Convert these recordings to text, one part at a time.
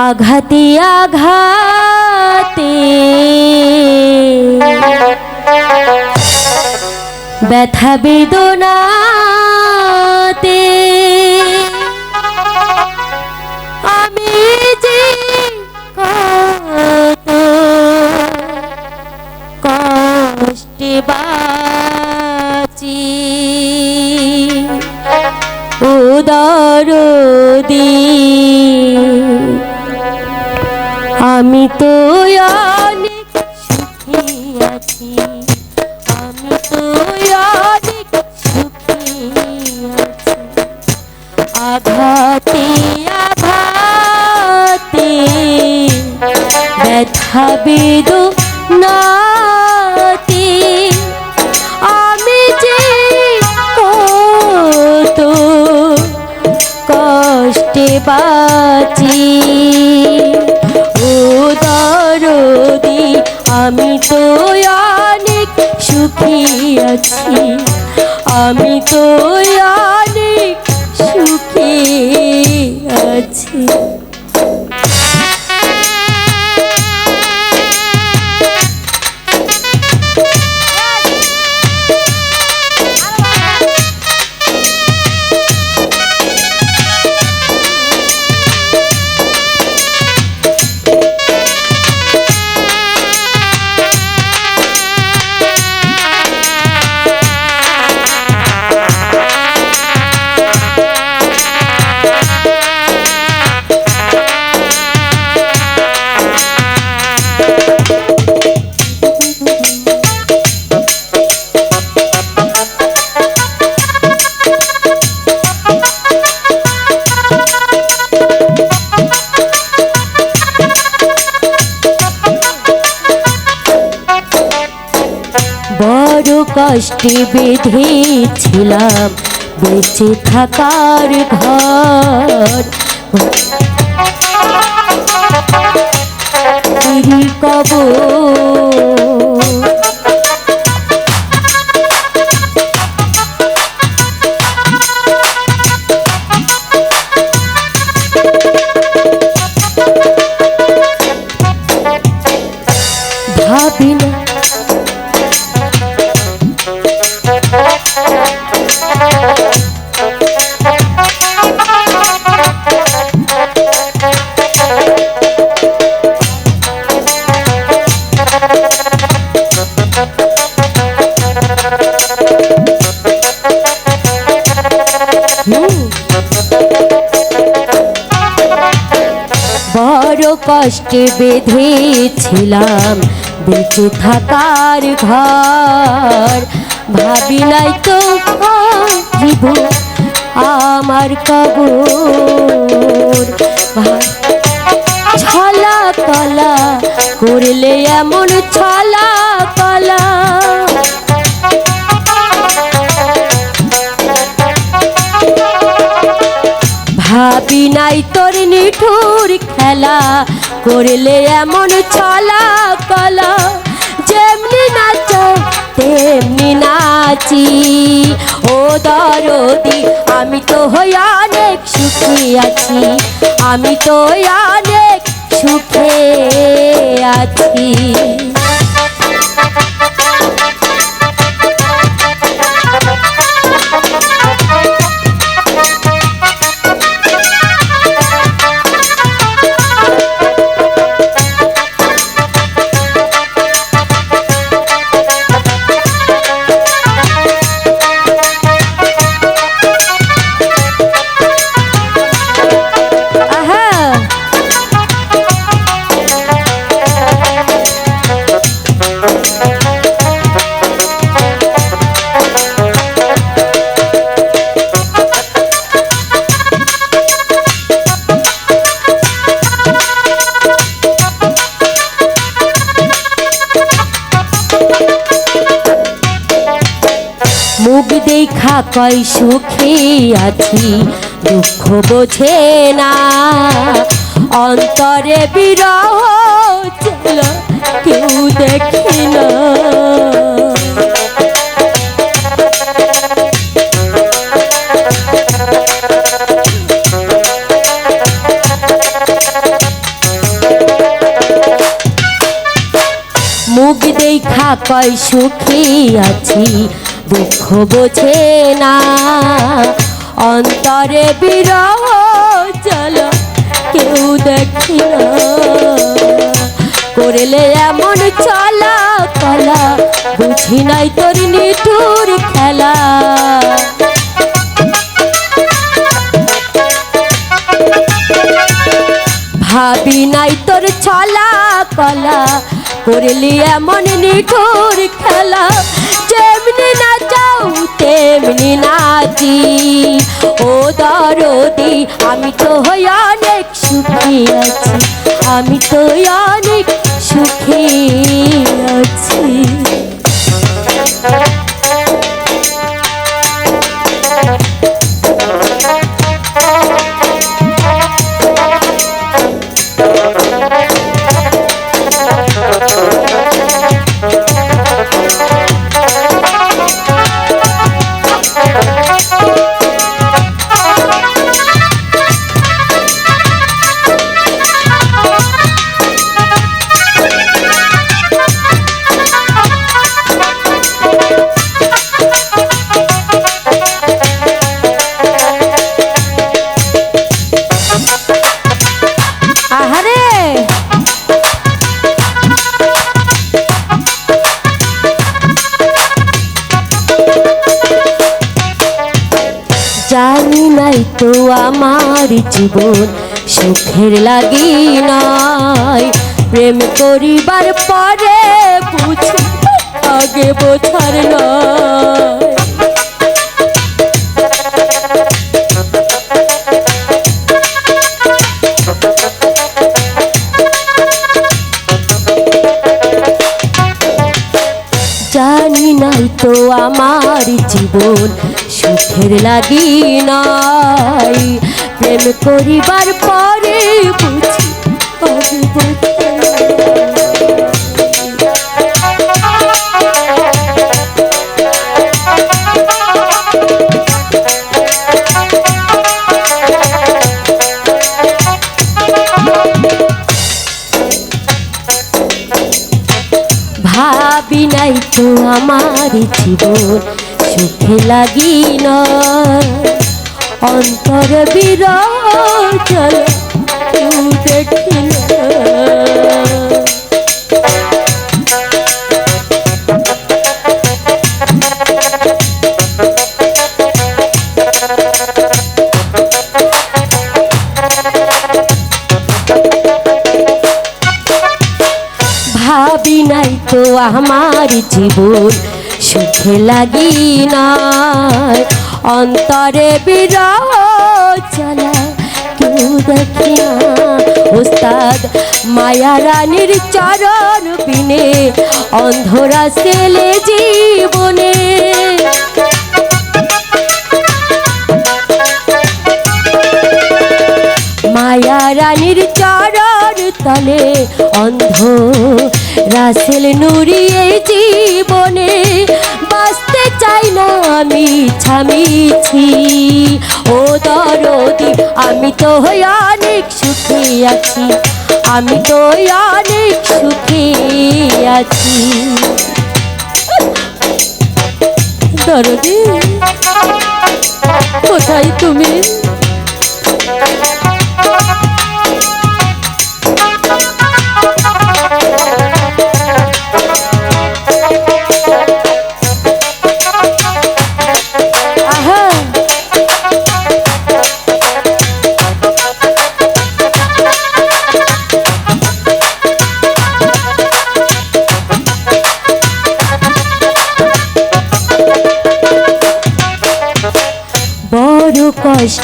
আঘাতে আঘাতে ব্যথা বেদনাতে আঘাতে আঘাতে ব্যথা বেদনাতে আমি যে কত কষ্টে বাঁচি, ও আমি তো অনেক সুখী আছি। আমি তো সুখী আছি। কষ্টে বেঁধেছিলাম বেঁচে থাকার ঘর। কব কষ্টে বেঁধেছিলাম। বেঁচে থাকার ঘর। ভাবি নাই তো আমার কবর। ছলা কলা করলে এমন ছলা কলা ভাবি নাই তোর নিঠুর খেলা করলে এমন চলা কলা, যেমনি নাচ, তেমনি নাচি। ও দরদি, আমি তো হই অনেক সুখী আছি, আমি তো অনেক সুখে আছি। কই সুখী আছি, দুঃখ বোঝে না। অন্তরে বিরহ ছিল, কেউ দেখি না মুখ দেখা কয় সুখী আছি দুঃখ বোঝে না। অন্তরে বিরহ চল কেউ দেখি না। করলে এমন চলা কলা বুঝি নাই তোর নিঠুর খেলা। ভাবি নাই তোর ছলা কলা করলি এমন নিঠুর খেলা। নাচি ও দরদি আমি তো অনেক সুখী আছি। আমি তো অনেক সুখী আছি। তো আমার জীবন সুখের লাগি নাই। প্রেম করিবার পরে বুঝি আগে বোঝার নয়। জানি নাই তো আমার জীবন সুখের লাগি নাই প্রেম করিবার পরে বুঝি। ভাবি নাই তো আমার জীবন সুখে লাগি না অন্তর বিরল ভাবি নাই তো আমার জীবন। সুখে লাগি নাই। অন্তরে বিরহ চলা কেউ দেখি না ওস্তাদ মায়া রানীর চরণ বিনে অন্ধরা ছেলে জীবনে। মায়া রানীর চরণ তলে অন্ধ রাসেল নুরিয়ে জীবনে। না আমি ছামিছি ও দরদি, আমি তো অনেক সুখী আছি। আমি তো অনেক সুখী আছি। দরদি, কোথায় তুমি?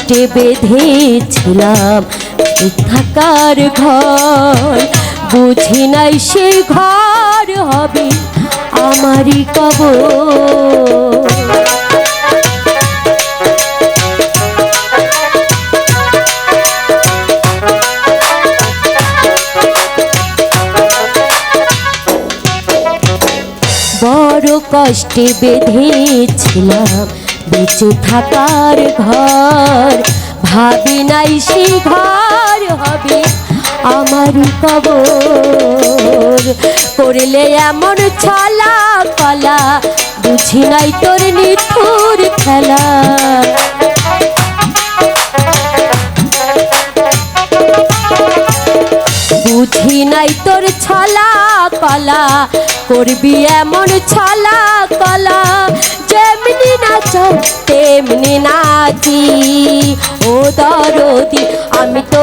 কষ্টে বেঁধেছিলাম থাকার ঘর। বুঝি নাই সে ঘর হবে আমারই কবর। বড় কষ্টে বেঁধেছিলাম বেঁচে থাকার ঘর। ভাবি নাই সে ঘর হবে আমার কবর। করলে এমন ছলা কলা বুঝি নাই তোর নিঠুর খেলা। বুঝি নাই তোর ছলা কলা করবি এমন ছলা কলা যেমনি নাচ, তেমনি নাচি। ও দরদি, আমি তো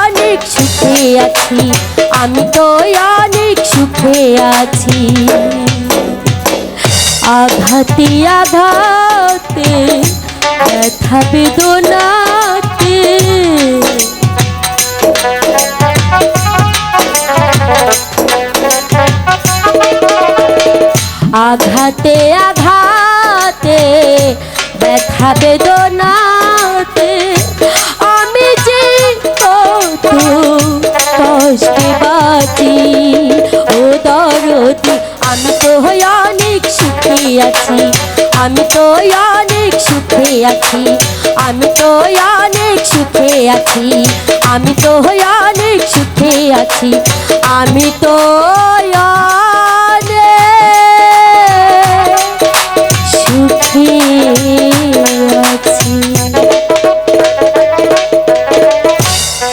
অনেক সুখে আছি, আমি তো অনেক সুখে আছি। আঘাতে আঘাতে, ব্যথা বেদনাতে ব্যথা বেদনাতে আমি যে ও আমি তো অনেক সুখে আছি, আমি তো অনেক সুখে আছি, আমি তো অনেক সুখে আছি, আমি তো অনেক সুখে আছি, আমি তো